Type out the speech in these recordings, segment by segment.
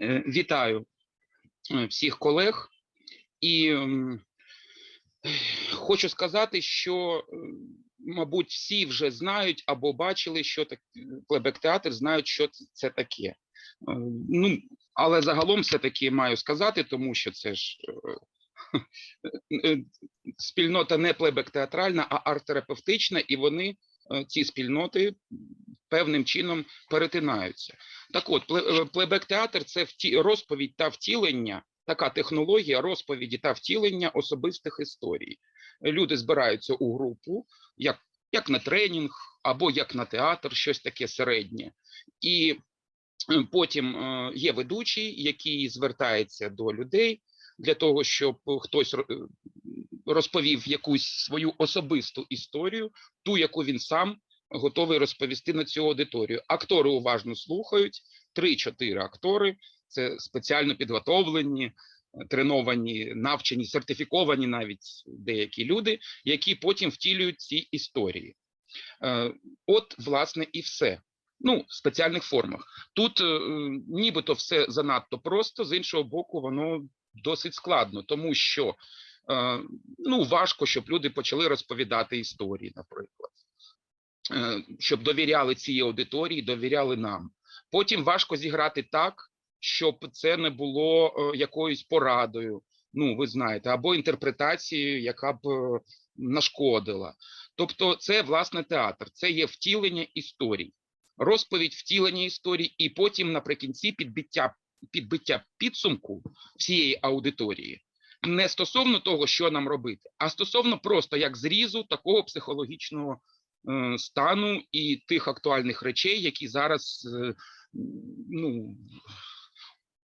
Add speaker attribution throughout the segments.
Speaker 1: Е, Вітаю е, всіх колег і хочу сказати, що, е, мабуть, всі вже знають або бачили, що так плебек-театр, знають, що це- таке. Ну, але загалом все-таки маю сказати, тому що це ж спільнота не плебек-театральна, а арт-терапевтична, і вони, ці спільноти, певним чином перетинаються. Так от, е, плейбек-театр – це вті- розповідь та втілення, така технологія розповіді та втілення особистих історій. Люди збираються у групу, як, як на тренінг або як на театр, щось таке середнє. І е, потім е, є ведучий, який звертається до людей для того, щоб хтось розповів якусь свою особисту історію, ту, яку він сам готовий розповісти на цю аудиторію. Актори уважно слухають, 3-4 актори, це спеціально підготовлені, треновані, навчені, сертифіковані навіть деякі люди, які потім втілюють ці історії. Е, От, власне, і все. Ну, в спеціальних формах. Тут е, нібито все занадто просто, з іншого боку, воно досить складно, тому що е, ну, важко, щоб люди почали розповідати історії, наприклад щоб довіряли цій аудиторії, довіряли нам. Потім важко зіграти так, щоб це не було е, якоюсь порадою. Ну, ви знаєте, або інтерпретацією, яка б е, нашкодила. Тобто, це власне театр, це є втілення історій, розповідь втілення історій, і потім наприкінці підбиття, підбиття підсумку всієї аудиторії. Не стосовно того, що нам робити, а стосовно просто як зрізу такого психологічного е, стану і тих актуальних речей, які зараз е, ну,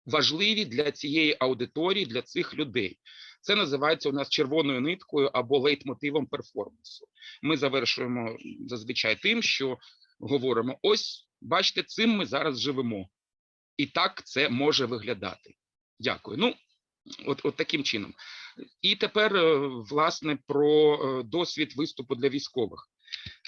Speaker 1: важливі для цієї аудиторії, для цих людей. Це називається у нас червоною ниткою або лейтмотивом перформансу. Ми завершуємо зазвичай тим, що говоримо: ось, бачите, цим ми зараз живемо. І так це може виглядати. Дякую. Ну, от, от таким чином. І тепер, е, власне, про е, досвід виступу для військових.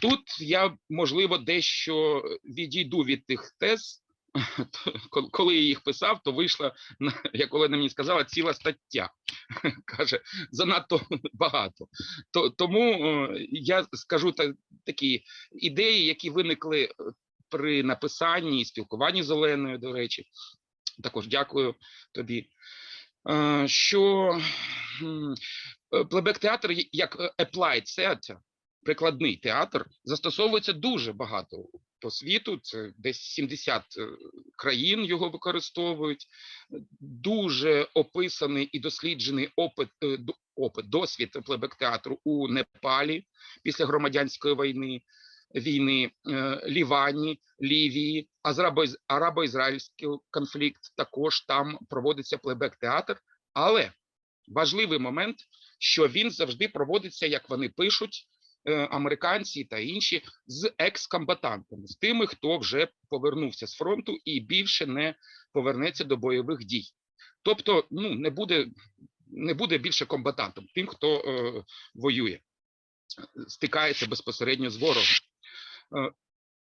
Speaker 1: Тут я, можливо, дещо відійду від тих тез. Коли я їх писав, то вийшла, як Олена мені сказала, ціла стаття. Каже, занадто багато. Тому е, я скажу такі ідеї, які виникли е, при написанні і спілкуванні з Оленою, до речі. Також дякую тобі. Е, Що м, е, плейбек-театр як applied theater, прикладний театр, застосовується дуже багато по світу. Це десь 70 е, країн його використовують. Дуже описаний і досліджений опит, е, опит досвід плейбек-театру у Непалі після громадянської війни. Війни е, Лівані, Лівії, арабо-ізраїльський конфлікт також там проводиться плейбек-театр. Але важливий момент, що він завжди проводиться, як вони пишуть, американці та інші, з екскомбатантами, з тими, хто вже повернувся з фронту і більше не повернеться до бойових дій. Тобто, ну не буде, не буде більше комбатантом, тим, хто е, воює, стикається безпосередньо з ворогом. Е,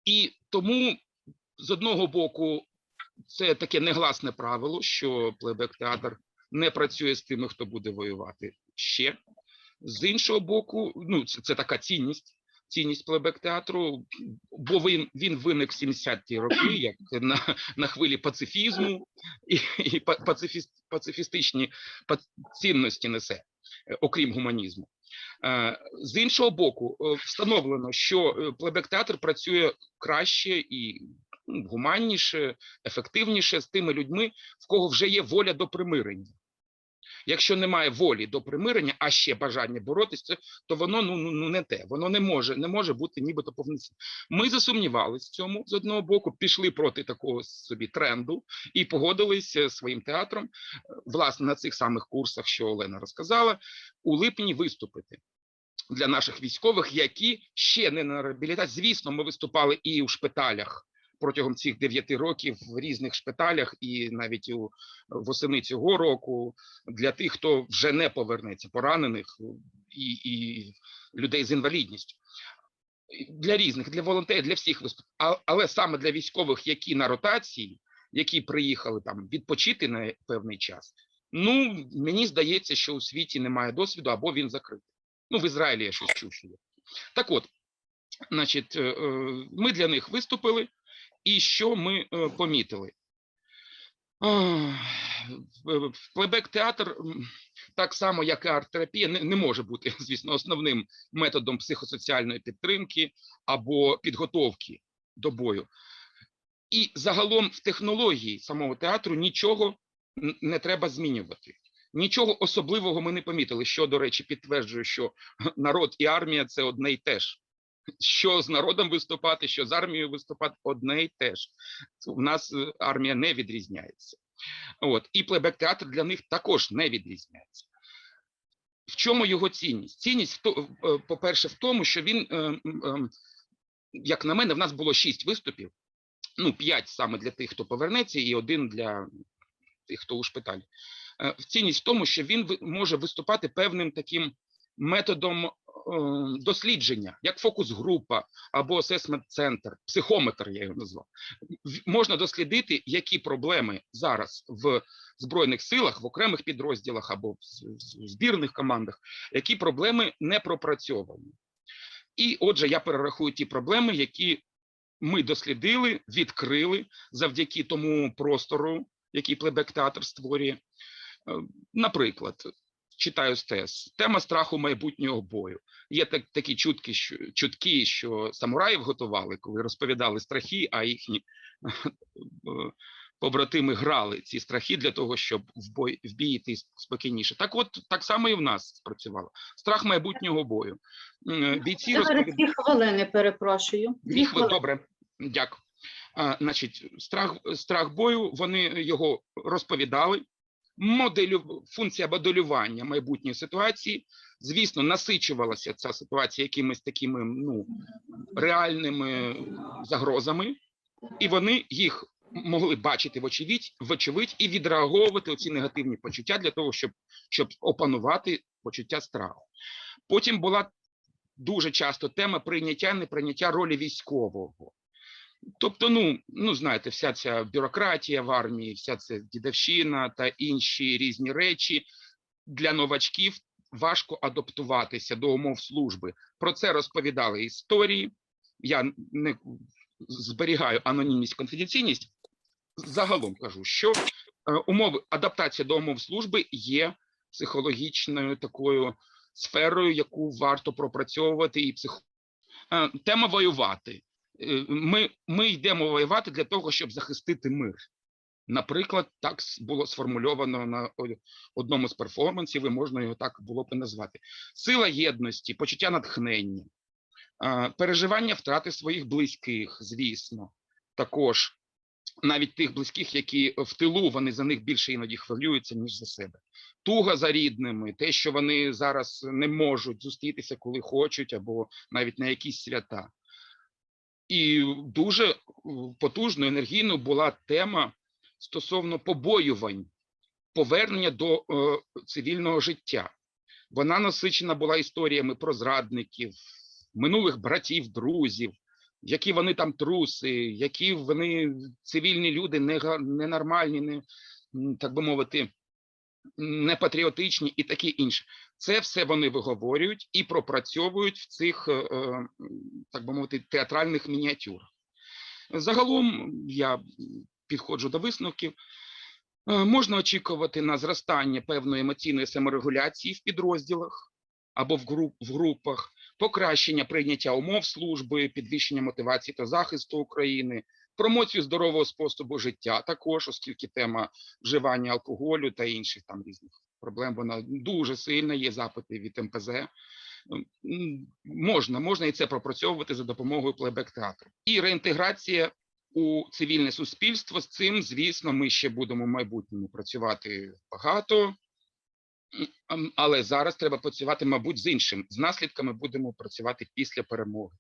Speaker 1: І тому з одного боку, це таке негласне правило, що плейбек-театр не працює з тими, хто буде воювати ще. З іншого боку, ну це, це така цінність, цінність плейбек-театру, бо він, він виник в 70-ті роки, як на, на хвилі пацифізму і, і па- пацифіст, пацифістичні цінності несе, е, окрім гуманізму. Е, З іншого боку, е, встановлено, що плейбек-театр працює краще і ну, гуманніше, ефективніше з тими людьми, в кого вже є воля до примирення. Якщо немає волі до примирення, а ще бажання боротися, то воно ну, ну, ну не те, воно не може, не може бути нібито повноцінним. Ми засумнівалися в цьому з одного боку, пішли проти такого собі тренду і погодилися зі своїм театром, е, власне, на цих самих курсах, що Олена розказала, у липні виступити для наших військових, які ще не на реабілітації. Звісно, ми виступали і у шпиталях протягом цих дев'яти років в різних шпиталях, і навіть у восени цього року для тих, хто вже не повернеться, поранених і, і людей з інвалідністю. Для різних, для волонтерів, для всіх виступ. Але саме для військових, які на ротації, які приїхали там відпочити на певний час. Ну, мені здається, що у світі немає досвіду або він закритий. Ну, в Ізраїлі я щось чув. що є. Так от, значить, е, е, ми для них виступили, і що ми е, помітили? Плейбек театр, так само як і арт-терапія, не, не може бути, звісно, основним методом психосоціальної підтримки або підготовки до бою. І загалом в технології самого театру нічого не треба змінювати. Нічого особливого ми не помітили, що, до речі, підтверджує, що народ і армія це одне й те ж. Що з народом виступати, що з армією виступати одне й те ж. У нас е, армія не відрізняється. От і плейбек театр для них також не відрізняється. В чому його цінність? Цінність, е, по-перше, в тому, що він, е, як на мене, в нас було шість виступів. Ну, п'ять саме для тих, хто повернеться, і один для тих, хто у шпиталі. Цінність в тому, що він може виступати певним таким методом дослідження, як фокус-група або асесмент-центр, психометр, я його назвав. Можна дослідити, які проблеми зараз в збройних силах, в окремих підрозділах або в збірних командах, які проблеми не пропрацьовані. І отже, я перерахую ті проблеми, які ми дослідили, відкрили завдяки тому простору, який плейбек театр створює. Е, Наприклад, читаю з тема страху майбутнього бою. Є так, такі чутки, що, чутки, що самураїв готували, коли розповідали страхи, а їхні е, побратими грали ці страхи для того, щоб в бой в бій йти спокійніше. Так, от так само і в нас спрацювало. Страх майбутнього бою. М, Бійці
Speaker 2: Зараз
Speaker 1: розповідають.
Speaker 2: дві хвилини, перепрошую.
Speaker 1: Дві хвилини, добре, дякую. А, значить, страх, страх бою, вони його розповідали. Моделю, функція моделювання майбутньої ситуації, звісно, насичувалася ця ситуація якимись такими ну, реальними загрозами, і вони їх могли бачити вочевидь, вочевидь і відреаговувати ці негативні почуття для того, щоб, щоб опанувати почуття страху. Потім була дуже часто тема прийняття, неприйняття ролі військового. Тобто, ну, ну знаєте, вся ця бюрократія в армії, вся ця дідовщина та інші різні речі для новачків важко адаптуватися до умов служби. Про це розповідали історії. Я не зберігаю анонімність, конфіденційність. Загалом кажу, що е, умови адаптація до умов служби є психологічною такою сферою, яку варто пропрацьовувати, і псих... Е, тема воювати. Е, Ми, ми йдемо воювати для того, щоб захистити мир. Наприклад, так було сформульовано на одному з перформансів, і можна його так було б назвати. Сила єдності, почуття натхнення, переживання втрати своїх близьких, звісно, також навіть тих близьких, які в тилу, вони за них більше іноді хвилюються, ніж за себе. Туга за рідними, те, що вони зараз не можуть зустрітися, коли хочуть, або навіть на якісь свята. І дуже е, потужно, енергійно була тема стосовно побоювань, повернення до е, цивільного життя. Вона насичена була історіями про зрадників, минулих братів, друзів, які вони там труси, які вони цивільні люди, нега- ненормальні, не, так би мовити, непатріотичні і таке інше. Це все вони виговорюють і пропрацьовують в цих, е, е, так би мовити, театральних мініатюрах. Загалом я підходжу до висновків. Е, Можна очікувати на зростання певної емоційної саморегуляції в підрозділах або в, груп, в групах, покращення прийняття умов служби, підвищення мотивації та захисту України, промоцію здорового способу життя, також, оскільки тема вживання алкоголю та інших там різних проблем вона дуже сильна. Є запити від МПЗ. Можна, можна і це пропрацьовувати за допомогою плейбек театру. І реінтеграція у цивільне суспільство. З цим, звісно, ми ще будемо в майбутньому працювати багато. Але зараз треба працювати, мабуть, з іншим. З наслідками будемо працювати після перемоги.